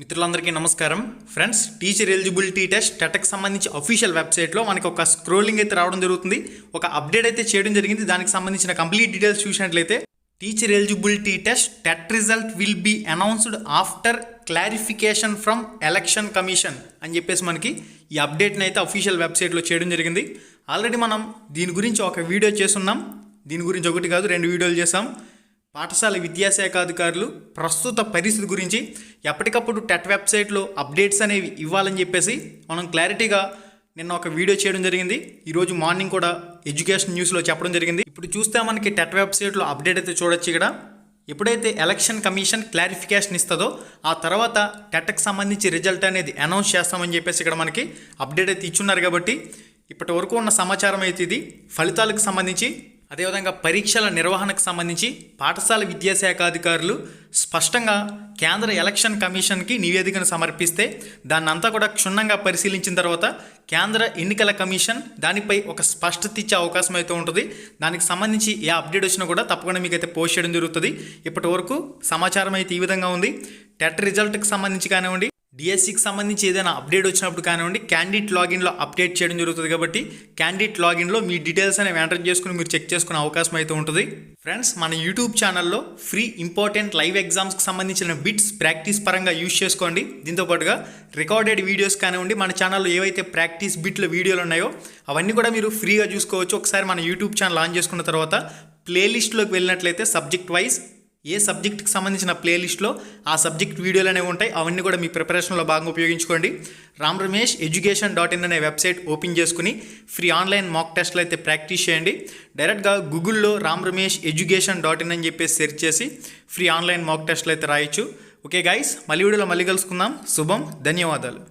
మిత్రులందరికీ నమస్కారం. Friends teacher eligibility test టెట్కి సంబంధించి అఫీషియల్ వెబ్సైట్లో మనకి ఒక స్క్రోలింగ్ అయితే రావడం జరుగుతుంది. ఒక అప్డేట్ అయితే చేయడం జరిగింది. దానికి సంబంధించిన కంప్లీట్ డీటెయిల్స్ చూసినట్లయితే teacher eligibility test TET result will be announced after clarification from election commission అని చెప్పేసి మనకి ఈ అప్డేట్ని అయితే అఫీషియల్ వెబ్సైట్లో చేయడం జరిగింది. ఆల్రెడీ మనం దీని గురించి ఒక వీడియో చేస్తున్నాం. దీని గురించి ఒకటి కాదు రెండు వీడియోలు చేసాం పాఠశాల విద్యాశాఖ అధికారులు ప్రస్తుత పరిస్థితి గురించి ఎప్పటికప్పుడు టెట్ వెబ్సైట్లో అప్డేట్స్ అనేవి ఇవ్వాలని చెప్పేసి మనం క్లారిటీగా నిన్న ఒక వీడియో చేయడం జరిగింది. ఈరోజు మార్నింగ్ కూడా ఎడ్యుకేషన్ న్యూస్లో చెప్పడం జరిగింది. ఇప్పుడు చూస్తే మనకి టెట్ వెబ్సైట్లో అప్డేట్ అయితే చూడొచ్చు ఇక్కడ. ఎప్పుడైతే ఎలక్షన్ కమిషన్ క్లారిఫికేషన్ ఇస్తుందో ఆ తర్వాత టెట్కి సంబంధించి రిజల్ట్ అనేది అనౌన్స్ చేస్తామని చెప్పేసి ఇక్కడ మనకి అప్డేట్ అయితే ఇచ్చున్నారు కాబట్టి ఇప్పటి వరకు ఉన్న సమాచారం అయితే ఇది. ఫలితాలకు సంబంధించి అదేవిధంగా పరీక్షల నిర్వహణకు సంబంధించి పాఠశాల విద్యాశాఖ అధికారులు స్పష్టంగా కేంద్ర ఎలక్షన్ కమిషన్కి నివేదికను సమర్పిస్తే దాన్నంతా కూడా క్షుణ్ణంగా పరిశీలించిన తర్వాత కేంద్ర ఎన్నికల కమిషన్ దానిపై ఒక స్పష్టత ఇచ్చే అవకాశం అయితే ఉంటుంది. దానికి సంబంధించి ఏ అప్డేట్ వచ్చినా కూడా తప్పకుండా మీకు అయితే పోస్ట్ చేయడం జరుగుతుంది. ఇప్పటి వరకు సమాచారం అయితే ఈ విధంగా ఉంది. టెట్ రిజల్ట్కి సంబంధించి కానివ్వండి డిఎస్సికి సంబంధించి ఏదైనా అప్డేట్ వచ్చినప్పుడు కానివ్వండి క్యాండిడేట్ లాగిన్లో అప్డేట్ చేయడం జరుగుతుంది కాబట్టి క్యాండిడేట్ లాగిన్లో మీ డీటెయిల్స్ అనేవి ఎంటర్ చేసుకుని మీరు చెక్ చేసుకునే అవకాశం అయితే ఉంటుంది. ఫ్రెండ్స్ మన యూట్యూబ్ ఛానల్లో ఫ్రీ ఇంపార్టెంట్ లైవ్ ఎగ్జామ్స్కి సంబంధించిన బిట్స్ ప్రాక్టీస్ పరంగా యూజ్ చేసుకోండి. దీంతో పాటుగా రికార్డెడ్ వీడియోస్ కానివ్వండి మన ఛానల్లో ఏవైతే ప్రాక్టీస్ బిట్ల వీడియోలు ఉన్నాయో అవన్నీ కూడా మీరు ఫ్రీగా చూసుకోవచ్చు. ఒకసారి మన యూట్యూబ్ ఛానల్ ఆన్ చేసుకున్న తర్వాత ప్లేలిస్ట్లోకి వెళ్ళినట్లయితే సబ్జెక్ట్ వైజ్ ఏ సబ్జెక్ట్కి సంబంధించిన ప్లేలిస్ట్లో ఆ సబ్జెక్ట్ వీడియోలు అనేవి ఉంటాయి. అవన్నీ కూడా మీ ప్రిపరేషన్లో బాగా ఉపయోగించుకోండి. Ram Ramesh education dot in అనే వెబ్సైట్ ఓపెన్ చేసుకుని ఫ్రీ ఆన్లైన్ మాక్ టెస్ట్లు అయితే ప్రాక్టీస్ చేయండి. డైరెక్ట్గా గూగుల్లో Ram Ramesh education dot in అని చెప్పేసి సెర్చ్ చేసి ఫ్రీ ఆన్లైన్ మాక్ టెస్ట్లు అయితే రాయొచ్చు. ఓకే గాయస్ మళ్ళీ వీడియోలో మళ్ళీ కలుసుకుందాం. శుభం ధన్యవాదాలు.